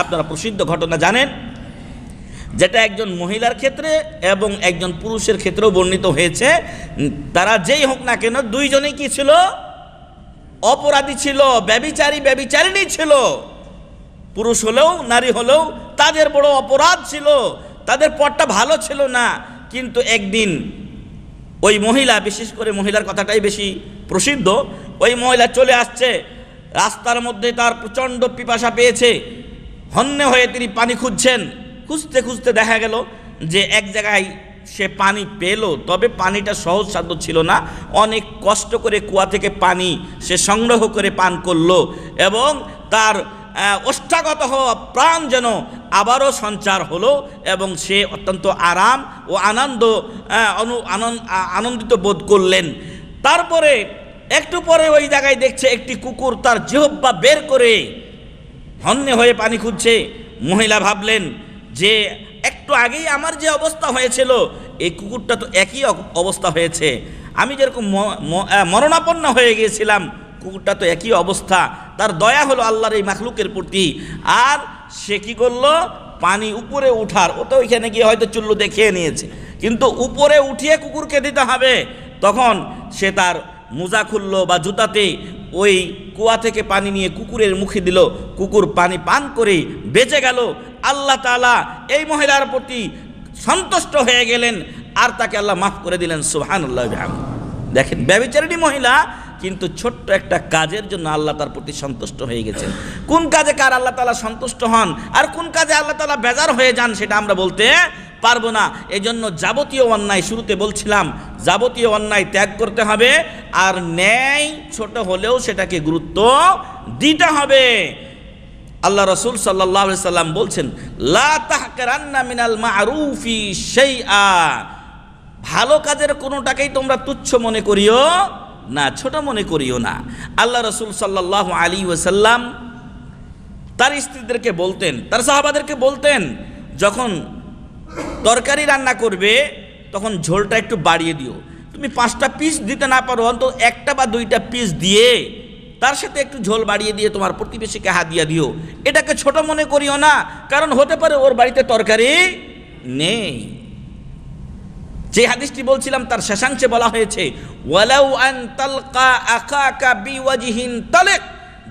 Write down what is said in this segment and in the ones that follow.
আপনারা প্রসিদ্ধ ঘটনা জানেন, যেটা একজন মহিলার ক্ষেত্রে এবং একজন পুরুষের ক্ষেত্রেও বর্ণিত হয়েছে, তারা যেই হোক না কেন দুইজনেই কি ছিল? অপরাধী ছিল, ব্যবিচারী, ব্যবিচারিণী ছিল। পুরুষ হলেও, নারী হলেও তাদের বড় অপরাধ ছিল, তাদের পটটা ভালো ছিল না। কিন্তু একদিন ওই মহিলা, বিশেষ করে মহিলার কথাটাই বেশি প্রসিদ্ধ, ওই মহিলা চলে আসছে, রাস্তার মধ্যে তার প্রচণ্ড পিপাসা পেয়েছে হন্যে হয়ে তিনি পানি খুঁজছেন। খুঁজতে খুঁজতে দেখা গেল যে এক জায়গায় সে পানি পেল, তবে পানিটা সহজসাধ্য ছিল না। অনেক কষ্ট করে কুয়া থেকে পানি সে সংগ্রহ করে পান করল এবং তার ওষ্ঠাগত হওয়া প্রাণ যেন আবারও সঞ্চার হলো এবং সে অত্যন্ত আরাম ও আনন্দ অনু আনন্দ আনন্দিত বোধ করলেন। তারপরে একটু পরে ওই জায়গায় দেখছে একটি কুকুর তার জিহব্বা বের করে হন্যে হয়ে পানি খুঁজছে। মহিলা ভাবলেন, যে একটু আগেই আমার যে অবস্থা হয়েছিল, এই কুকুরটা তো একই অবস্থা হয়েছে। আমি যেরকম মরণাপন্ন হয়ে গিয়েছিলাম, কুকুরটা তো একই অবস্থা। তার দয়া হলো আল্লাহর এই মাখলুকের প্রতি। আর সে কি করল? পানি উপরে উঠার, ও তো ওইখানে গিয়ে হয়তো চুল্লু দেখিয়ে নিয়েছে। কিন্তু উপরে উঠিয়ে কুকুরকে দিতে হবে। তখন সে তার মোজা খুললো বা জুতাতে ওই কুয়া থেকে পানি নিয়ে কুকুরের মুখে দিল। কুকুর পানি পান করে বেঁচে গেল। আল্লাহ তাআলা এই মহিলার প্রতি সন্তুষ্ট হয়ে গেলেন আর তাকে আল্লাহ মাফ করে দিলেন সুহান আল্লাহ দেখেন ব্যবিচারিণী মহিলা কিন্তু ছোট্ট একটা কাজের জন্য আল্লাহ তার প্রতি সন্তুষ্ট হয়ে গেছেন। কোন কাজে কার আল্লাহ তালা সন্তুষ্ট হন আর কোন কাজে আল্লাহ তালা বেজার হয়ে যান সেটা আমরা বলতে পারব না। এজন্য যাবতীয় অন্যায় শুরুতে বলছিলাম, যাবতীয় অন্যায় ত্যাগ করতে হবে আর ন্যায় ছোট হলেও সেটাকে গুরুত্ব দিতে হবে। আল্লাহ রসুল সাল্লাহ সাল্লাম বলছেন মিনাল মারুফি শাইআ। ভালো কাজের কোনোটাকেই তোমরা তুচ্ছ মনে করিও না, ছোট মনে করিও না। আল্লাহ রসুল সাল্লাহ আলী ওসাল্লাম তার স্ত্রীদেরকে বলতেন, তার সাহাবাদেরকে বলতেন, যখন তরকারি রান্না করবে, তখন ঝোলটা একটু বাড়িয়ে দিও। তুমি পাঁচটা পিস দিতে না পারো, অন্তত একটা বা দুইটা পিস দিয়ে তার সাথে একটু ঝোল বাড়িয়ে দিয়ে তোমার প্রতিবেশীকে হাদিয়া দিও। এটাকে ছোট মনে করিও না, কারণ হতে পারে ওর বাড়িতে তরকারি নেই। যে হাদিসটি বলছিলাম, তার শেষাংশে বলা হয়েছে, ওয়ালাউ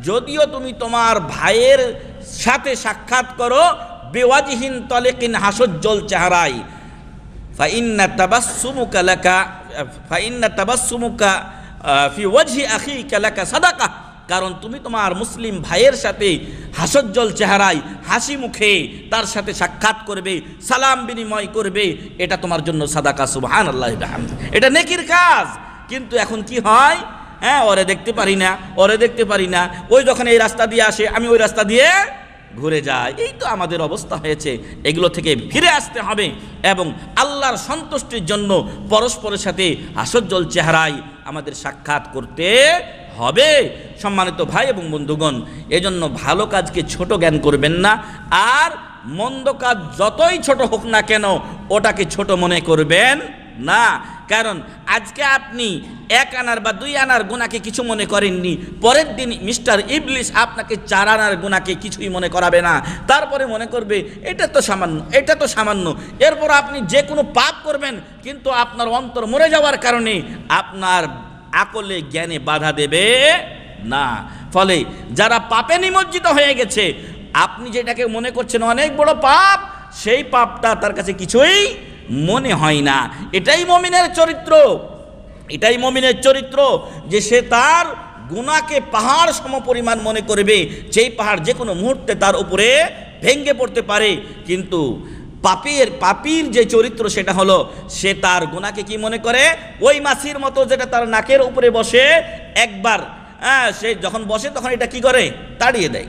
যদিও তুমি তোমার ভাইয়ের সাথে সাক্ষাৎ করো বেওয়াজিহিন তলেকিন হাসজ্জল চেহারাই ফাইন্না তাবাসসুমুকা লাকা ফাইন্না তাবাসসুমুকা আহ, ফি ওয়াজহি আখিকা লাকা সাদাকা। কারণ তুমি তোমার মুসলিম ভাইয়ের সাথে হাসজ্জল চেহারায় হাসি মুখে তার সাথে সাক্ষাৎ করবে সালাম বিনিময় করবে এটা তোমার জন্য সাদাকা সুবহান আল্লাহ এটা নেকির কাজ। কিন্তু এখন কি হয়? হ্যাঁ ওরে দেখতে পারি না ওরে দেখতে পারি না। ওই যখন এই রাস্তা দিয়ে আসে আমি ওই রাস্তা দিয়ে ঘুরে যায়। এই তো আমাদের অবস্থা হয়েছে। এগুলো থেকে ফিরে আসতে হবে এবং আল্লাহর সন্তুষ্টির জন্য পরস্পরের সাথে হাসজ্জল চেহারায় আমাদের সাক্ষাৎ করতে হবে। সম্মানিত ভাই এবং বন্ধুগণ, এজন্য ভালো কাজকে ছোট জ্ঞান করবেন না। আর মন্দ কাজ যতই ছোট হোক না কেন, ওটাকে ছোট মনে করবেন না। কারণ আজকে আপনি এক আনার বা দুই আনার গুণাকে কিছু মনে করেননি, পরের দিন মিস্টার ইবলিস আপনাকে চার আনার গুণাকে কিছুই মনে করাবে না। তারপরে মনে করবে, এটা তো সামান্য, এটা তো সামান্য। এরপর আপনি যে কোনো পাপ করবেন, কিন্তু আপনার অন্তর মরে যাওয়ার কারণে আপনার আকলে জ্ঞানে বাধা দেবে না। ফলে যারা পাপে নিমজ্জিত হয়ে গেছে, আপনি যেটাকে মনে করছেন অনেক বড় পাপ, সেই পাপটা তার কাছে কিছুই মনে হয় না। এটাই মমিনের চরিত্র। এটাই মমিনের চরিত্র যে সে তার গুণাকে পাহাড় সমপরিমাণ মনে করবে। যেই পাহাড় যে কোনো মুহূর্তে তার উপরে ভেঙ্গে পড়তে পারে। কিন্তু পাপের, পাপির যে চরিত্র সেটা হলো, সে তার গুণাকে কি মনে করে? ওই মাছির মতো যেটা তার নাকের উপরে বসে, একবার হ্যাঁ সে যখন বসে তখন এটা কি করে? তাড়িয়ে দেয়।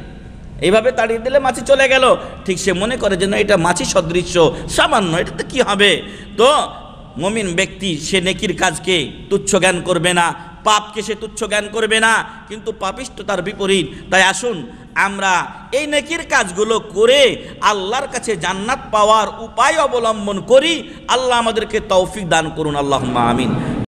এইভাবে তাড়িয়ে দিলে মাছি চলে গেল। ঠিক সে মনে করে যে, না, এটা মাছি সদৃশ্য, সামান্য, এটাতে কি হবে? তো মমিন ব্যক্তি, সে নেকির কাজকে তুচ্ছ জ্ঞান করবে না, পাপকে সে তুচ্ছ জ্ঞান করবে না, কিন্তু পাপিষ্ট তার বিপরীত। তাই আসুন, আমরা এই নেকির কাজগুলো করে আল্লাহর কাছে জান্নাত পাওয়ার উপায় অবলম্বন করি। আল্লাহ আমাদেরকে তৌফিক দান করুন। আল্লাহ আমিন।